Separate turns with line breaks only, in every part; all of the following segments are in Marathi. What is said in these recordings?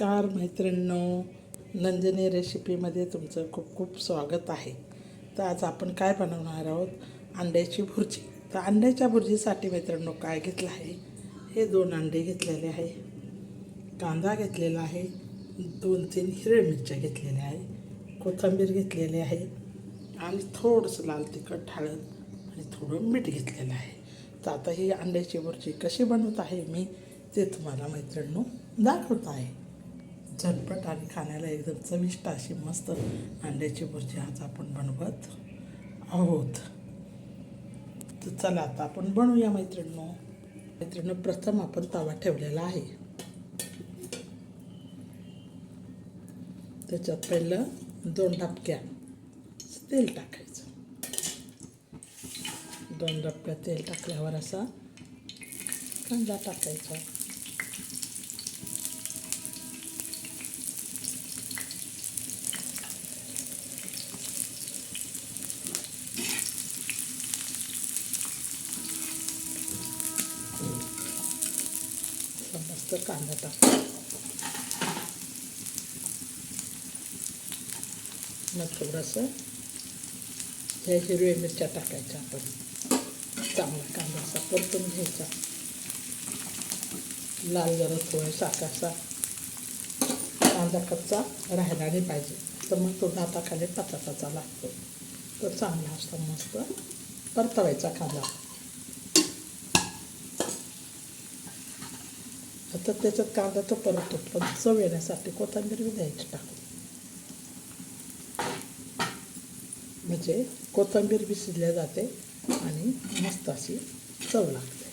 नमस्कार मैत्रिणींनो. नंदिनी रेसिपीमध्ये तुमचं खूप खूप स्वागत आहे. तर आज आपण काय बनवणार आहोत? अंड्याची भुर्जी. तर अंड्याच्या भुर्जीसाठी मैत्रिणींनो काय घेतलं आहे? हे दोन अंडे घेतलेले आहे. कांदा घेतलेला आहे. दोन तीन हिरव्या मिरच्या घेतलेल्या आहे. कोथिंबीर घेतलेली आहे. आणि थोडंसं लाल तिखट हळद आणि थोडं मीठ घेतलेलं आहे. तर आता ही अंड्याची भुर्जी कशी बनवत आहे मी ते तुम्हाला मैत्रिणींनो दाखवत आहे. झटपट आणि खाण्याला एकदम चविष्ट अशी मस्त अंड्याची भुर्जी आज आपण बनवत आहोत. तर चला आता आपण बनवूया मैत्रिणींनो. मैत्रिणींनो प्रथम आपण तवा ठेवलेला आहे. त्याच्यात पहिलं दोन डबक्या तेल टाकायचं. दोन डबक्या तेल टाकल्यावर असा कांदा टाकायचा असा मस्त कांदा टाक. मग थोडंसं ह्या हिरव्या मिरच्या टाकायच्या आपण. चांगला कांदा असा परतून घ्यायचा. लाल जरा थोडासा असा कांदा कच्चा राहायला नाही पाहिजे. तर मग तो दाताखाली पचा पचा लागतो. तो चांगला असा मस्त परतवायचा कांदा. आता त्याच्यात कांदा तो परततो पण चव येण्यासाठी कोथिंबीर बी द्यायची टाकून म्हणजे कोथिंबीर बी शिजल्या जाते आणि मस्त अशी चव लागते.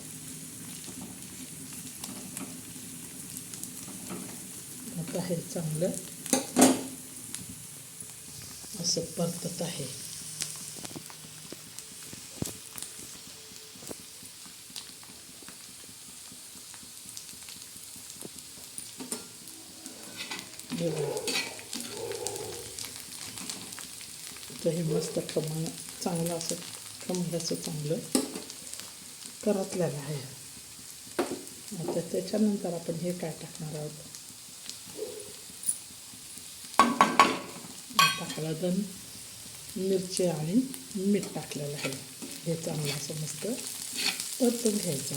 आता हे चांगलं असं परतत आहे. तर हे. मस्त खमंग चांगलं असं खमंगाचं चांगलं करतलेलं आहे. आता त्याच्यानंतर आपण हे काय टाकणार आहोत? आता हळद मिरची आणि मीठ टाकलेलं आहे. हे चांगलं असं मस्त परतून घ्यायचं.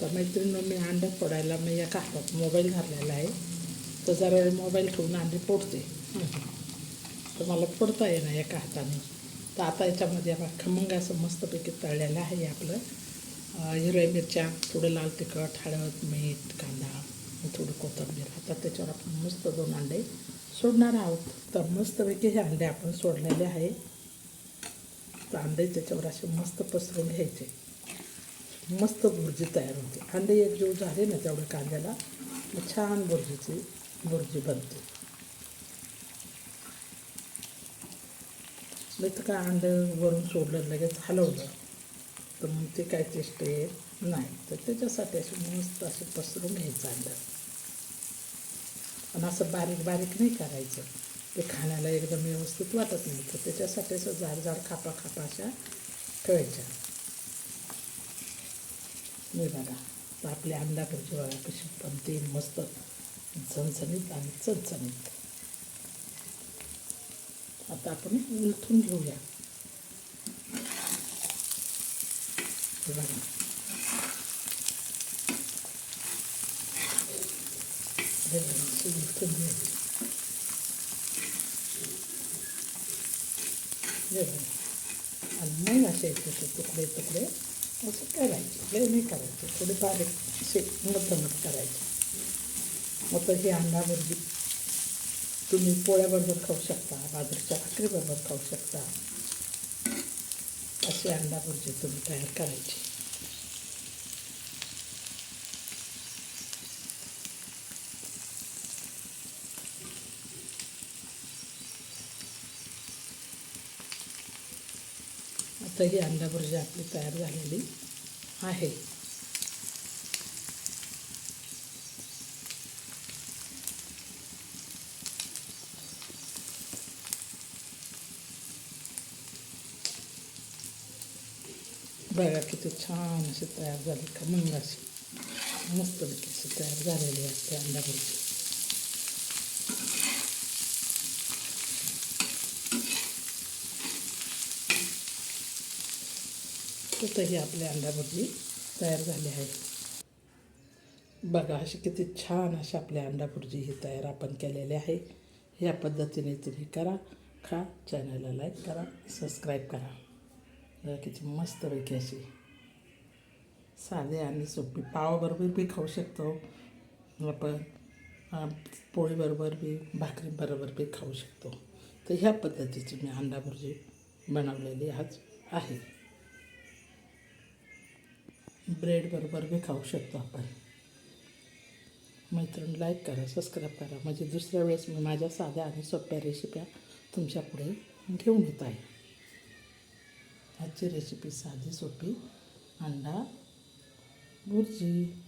तर मैत्रिणीनं मी अंडं फोडायला मी एका हातात मोबाईल धरलेला आहे. तर जरा वेळ मोबाईल ठेवून अंडे फोडते. तर मला फोडता येणार एका हाताने तर आता याच्यामध्ये आपण खमंग असं मस्तपैकी तळलेलं आहे आपलं. हिरव्या मिरच्या थोडं लाल तिखट हळद मीठ कांदा थोडं कोथिंबीर. आता त्याच्यावर आपण मस्त दोन अंडे सोडणार आहोत. तर मस्तपैकी हे अंडे आपण सोडलेले आहे. तर अंडे त्याच्यावर असे मस्त पसरून घ्यायचे. मस्त भुर्जी तयार होते. अंडे एक जीव झाले ना तेवढं कांद्याला मग छान भुर्जीची भुर्जी बनते. नाही तर काय अंडं वरून सोडलं लगेच हलवलं तर मग ते काय टेस्ट येत नाही. तर त्याच्यासाठी असे मस्त असे पसरून घ्यायचं अंडं. आणि असं बारीक बारीक नाही करायचं. ते खाण्याला एकदम व्यवस्थित वाटत नाही. तर त्याच्यासाठी असं झाड जाड खापा खापा अशा ठेवायच्या. मी बघा तर आपली अंडा भुर्जी बघा कशी बनते मस्त झणझणीत आणि चणचणीत. आता आपण उलथून घेऊया. हे बघा. हे बघा, उलथून घ्यायची हे बघा. आणि मग असे तुकडे तुकडे असं करायचं. लय नाही करायचं. थोडे बारीक असे मधमत करायचे. मग हे ही तुम्ही पोळ्याबरोबर खाऊ शकता बाजरीच्या भाकरीबरोबर खाऊ शकता. असे अंडाबुर्जी तुम्ही तयार करायची. आता ही अंडा भुर्जी आपली तयार झालेली आहे. बघा किती छान अशी तयार झाली. खमंग अशी. मस्तपैकी अशी तयार झालेली असते अंडा भुर्जी तिथंही आपली अंडा भुर्जी तयार झाली आहे. बघा अशी किती छान अशी आपली अंडा भुर्जी ही तयार आपण केलेली आहे. ह्या पद्धतीने तुम्ही करा खा चॅनलला लाईक करा सबस्क्राईब करा. बघा किती मस्तपैकी अशी साधे आणि सोपी पावाबरोबर बी खाऊ शकतो. आपण पोळीबरोबर बी भाकरीबरोबर बी खाऊ शकतो. तर ह्या पद्धतीची मी अंडा भुर्जी बनवलेली आज आहे. ब्रेडबरोबर बी खाऊ शकतो आपण. मैत्रीण लाईक करा सबस्क्राईब करा. म्हणजे दुसऱ्या वेळेस मी माझ्या साध्या आणि सोप्या रेसिप्या तुमच्यापुढे घेऊन येत आहे. आजची रेसिपी साधी सोपी अंडा भुर्जी